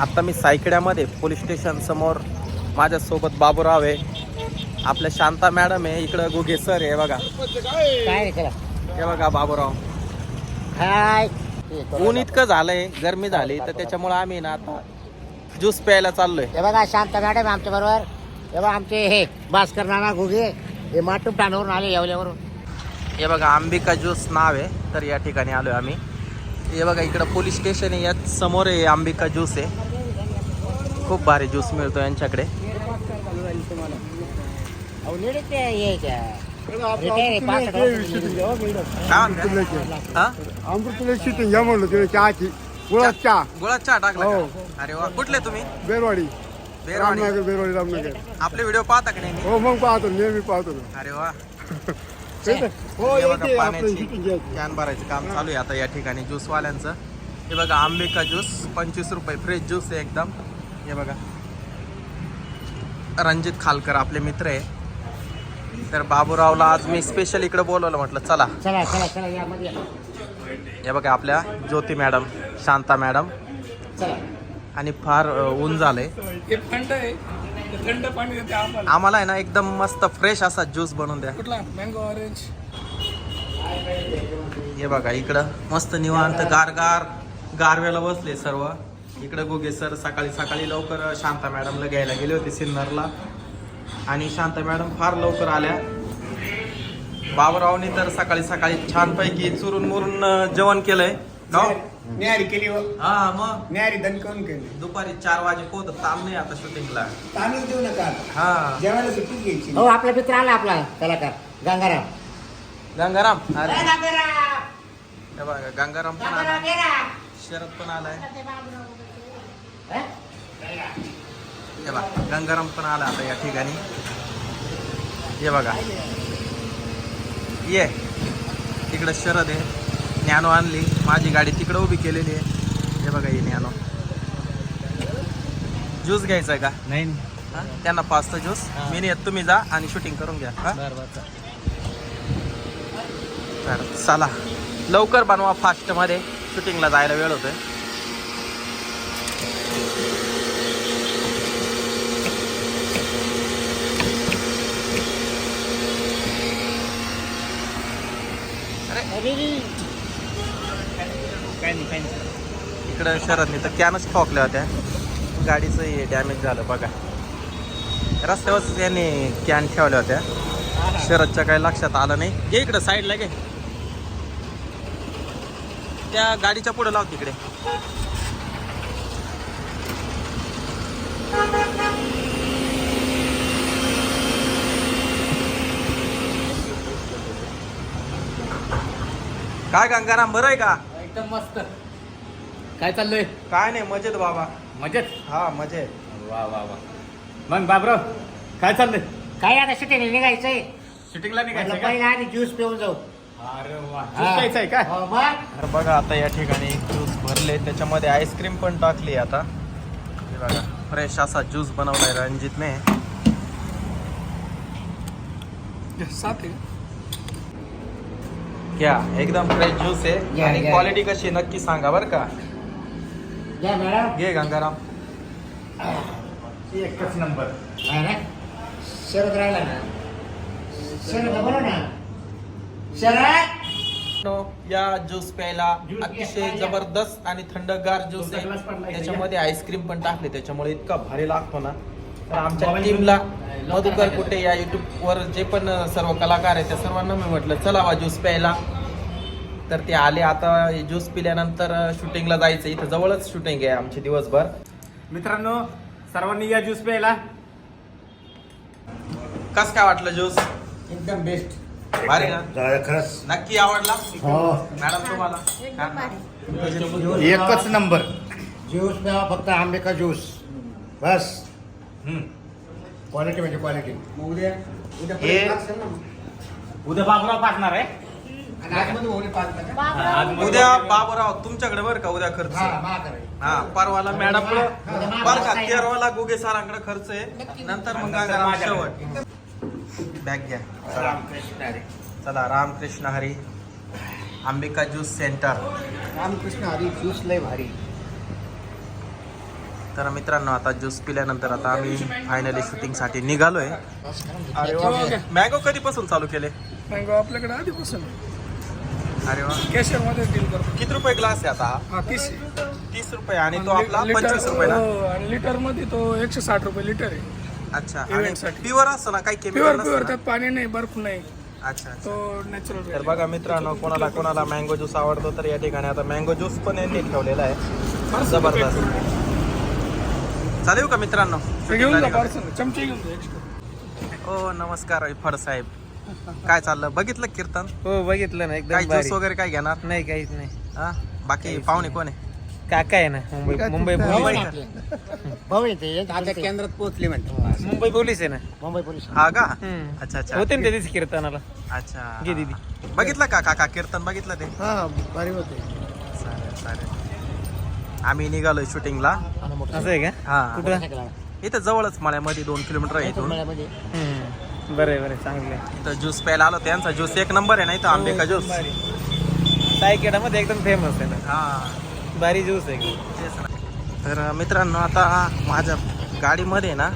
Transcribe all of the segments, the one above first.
आता मी सायकड्यामध्ये police station समोर माझ्यासोबत बाबूराव आहे. आपल्या शांता मॅडम आहे इकडं गुगे सर आहे बघा. काय रे त्याला? हे बघा बाबूराव. हाय. ऊन इतकं झालंय गरमी झाली तर त्याच्यामुळे आम्ही ना आता ज्यूस प्यायला चाललोय. हे बघा शांत मॅडम आमच्या बरोबर. हे बघा आमचे हे भास्कर नाना घुगे हे माटून टाण्यावरून आले येवल्यावरून. हे बघा अंबिका ज्यूस नाव आहे तर या ठिकाणी आलोय आम्ही. हे बघा इकडं पोलीस स्टेशन आहे. यात समोर आहे अंबिका ज्यूस आहे. खूप भारी ज्यूस मिळतो यांच्याकडे. हे? हा गुळात चहा. गुळात चहा टाकला का? अरे वा. कुठले तुम्ही? बेरवाडी. बेरवाडी. रामनगर बेरवाडी रामनगर. आपले व्हिडिओ पाहता का नेहमी? हो मग पाहतो. नेहमी पाहतो. ना अरे वा. आहे. हो बघा पाण्याची कॅन भरायचं काम चालू आहे आता या ठिकाणी ज्यूस वाल्यांचं. हे बघा आंबेका ज्यूस पंचवीस रुपये फ्रेश ज्यूस आहे एकदम. हे बघा. रणजित खालकर आपले मित्र आहे. तर बाबूरावला आज मी स्पेशल इकडे बोलवलं म्हटलं चला. चला चला चला या मध्ये या. हे बघा आपल्या ज्योती मॅडम शांता मॅडम. चला. आणि फार अ, ऊन झालंय. हे आहे. थंड पाणी देते आम्हाला. आम्हाला आहे ना एकदम मस्त फ्रेश असा ज्यूस बनवून द्या. कुठला? मँगो ऑरेंज हे बघा इकडं मस्त निवांत गारगार गारव्याला बसले सर्व. इकडं गुगे सर सकाळी सकाळी लवकर शांता मॅडमला घ्यायला गेले होते सिन्नरला. आणि शांता मॅडम फार लवकर आल्या. बाबूरावनी तर सकाळी सकाळी छानपैकी चुरून मुरून जेवण केलंय. गाव न्यारी केली हो. हा मग? न्यारी दणकवून केली. दुपारी चार वाजे पोहत ताम नाही आता शूटिंगला तांदूळ देऊ नका. हा. जेवायला सुट्टी घ्यायची हो आपला मित्र आला आपला कलाकार गंगाराम. गंगाराम? अरे. गंगाराम! हे बघा गंगाराम पण ना. शरद पण आलाय. हे? हे बघा गंगाराम पण आला आता या ठिकाणी. हे बघा. ये. तिकडं शरद आहे. ज्ञानो आणली. माझी गाडी तिकडं उभी केलेली आहे. हे बघा ही ज्ञानो. ज्यूस घ्यायचा आहे का? नाही हा? त्यांना पाच तर ज्यूस मी नाही येत तुम्ही जा आणि शूटिंग करून घ्या. हा? तर चला. लवकर बनवा फास्टमध्ये शूटिंगला जायला वेळ होतोय अरे, इकडं शरदनी तर कॅनच ठोकल्या होत्या. गाडीचं हे डॅमेज झालं बघा. रस्त्यावरच यांनी कॅन ठेवल्या होत्या. शरदच्या काही लक्षात आलं नाही. घे इकडं साईडला घे. त्या गाडीच्या पुढे लाव तिकडे. काय गंगाराम बरं आहे का? एकदम मस्त. काय चाललंय? काय नाही मजेत बाबा. मजेत? हा मजेत. वा वा वा. मग बाबराव काय चाललंय? काय आता सुट्टी निघायचंय. शूटिंगला म्हटलं निघायचं का? पहिला आधी ज्यूस पिऊन जाऊ. अरे वा हा. आहे काय हो, मग? तर बघा आता या ठिकाणी ज्यूस भरले. त्याच्यामध्ये आईस्क्रीम पण टाकली आता. हे बघा फ्रेश असा ज्यूस बनवलाय रणजितने. सात आहे? घ्या एकदम फ्रेश ज्यूस आहे घ्या, आणि घ्या. क्वालिटी कशी आहे? नक्की सांगा बरं का? मॅडम घे गंगाराम. एकच नंबर हा ना? शरद राहिला ना? शरद बोला ना. शरद! नो, या ज्यूस प्यायला ज्यूस अतिशय घ्या. जबरदस्त आणि थंडगार ज्यूस तुमचा आहे. glass? त्याच्यामध्ये आईस्क्रीम पण टाकले. त्याच्यामुळे इतका भारी लागतो ना. तर आमच्या टीमला मधुकर कुठे या युट्यूब वर जे पण सर्व कलाकार आहेत त्या सर्वांना मी म्हटलं चला वा ज्यूस प्यायला. तर ते आले. आता ज्यूस पिल्यानंतर शूटिंगला जायचं. इथं जवळच शूटिंग आहे आमची दिवसभर. मित्रांनो सर्वांनी या ज्यूस प्यायला. कस काय वाटलं ज्यूस? एकदम बेस्ट भारी ना? खरंच. नक्की आवडला? हो. मॅडम तुम्हाला? हा? एकच नंबर. ज्यूस प्यावा फक्त आंबेका ज्यूस. बस. क्वालिटी म्हणजे क्वालिटी उद्या उद्या हे उद्या बाबराव पाठणार आहे. पाच उद्या बाबूराव. तुमच्याकडे बरं का उद्या खर्च? हा हा परवाला मॅडम बरं का तेरवाला गुगे सरांकडे खर्च आहे. नंतर मग गंगाराम. शेवट. बॅग घ्या. रामकृष्ण हरी. चला Ramkrishna Hari. Ambika juice centre. Ramkrishna Hari juice लय भारी. तर मित्रांनो आता ज्यूस पिल्यानंतर आता आम्ही फायनली शूटिंगसाठी निघालोय. अरे वा. मँगो कधीपासून चालू केले? मँगो आपल्याकडे आधीपासून. अरे वा. कॅशियरमध्ये डील करतो. किती रुपये ग्लास आहे आता? तीस तीस रुपये आणि तो आपला पंचवीस रुपये ना? हो आणि लिटरमध्ये तो एकशे साठ रुपये लिटर आहे. अच्छा साठी. प्युअर असतो ना काही केमिकल प्युअर त्यात पाणी नाही बर्फ नाही? अच्छा अच्छा. तो नॅचरल तर बघा मित्रांनो कोणाला कोणाला मँगो ज्यूस आवडतो तर या ठिकाणी आता मँगो ज्यूस पण यांनी ठेवलेला आहे. जबरदस्त. चालेल का मित्रांनो? घेऊन जा पार्सल चमचे घेऊन जा एक्स्ट्रा ओ नमस्कार फड साहेब. काय चाललं? बघितलं कीर्तन? हो बघितलं ना एकदम भारी ज्यूस वगैरे काय घेणार? नाही काहीच नाही. हा? बाकी पाहुणे कोण आहे? काका आहे ना मुंबई मुंबई पोलीस. भाऊ चुलते. केंद्रात पोहोचले म्हणते मुंबई पोलीस आहे ना? मुंबई पोलीस. हा का? हम्म. अच्छा अच्छा. होते ना त्या दिवशी कीर्तनाला. अच्छा. घे दीदी. बघितलं का काका? कीर्तन बघितलं ते? हा भारी होते. चालेल चालेल. आम्ही निघालोय शूटिंगला. असं आहे का? हा. कुठं? इथं जवळच मळ्यामध्ये दोन किलोमीटर आहे इथून. बरं आहे बरं चांगलं आहे. इथं ज्यूस प्यायला आलो त्यांचा ज्यूस एक नंबर आहे ना इथं आंबे का ज्यूस सायकेडामध्ये एकदम फेमस आहे ना? हा. भारी ज्यूस आहे तेच ना. तर मित्रांनो आता माझ्या गाडीमध्ये ना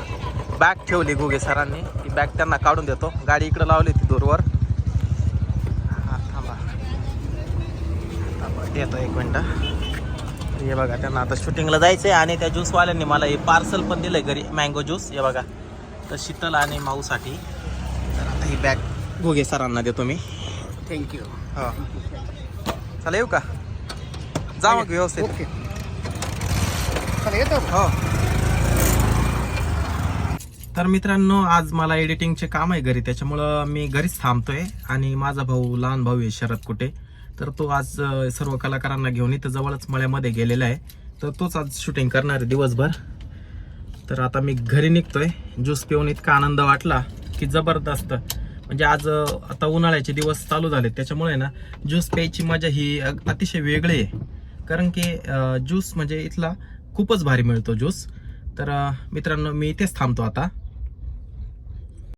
बॅग ठेवली गुगे सरांनी. ती बॅग त्यांना काढून देतो. गाडी इकडे लावली ती दूरवर. हा थांबा. थांबा येतो एक मिनटं. हे बघा त्यांना आता शूटिंगला जायचं आहे आणि त्या ज्यूसवाल्यांनी मला हे पार्सल पण दिलं घरी मँगो ज्यूस हे बघा तर शीतल आणि माऊसाठी. तर आता ही बॅग गुगे सरांना देतो मी. थँक्यू हो. चला येऊ का? जा मग व्यवस्थित. ओके चला येतो. हो. तर मित्रांनो आज मला एडिटिंगचे काम आहे घरी त्याच्यामुळं मी घरीच थांबतोय आणि माझा भाऊ लहान भाऊ आहे शरद कुठे? तर तो आज सर्व कलाकारांना घेऊन इथं जवळच मळ्यामध्ये गेलेला आहे. तर तोच आज शूटिंग करणार आहे दिवसभर. तर आता मी घरी निघतोय. ज्यूस पिऊन इतका आनंद वाटला की जबरदस्त. म्हणजे आज आता उन्हाळ्याचे दिवस चालू झाले त्याच्यामुळे ना ज्यूस प्यायची मजा ही अतिशय वेगळी आहे. कारण की ज्यूस म्हणजे इथला खूपच भारी मिळतो ज्यूस. तर मित्रांनो मी इथेच थांबतो आता.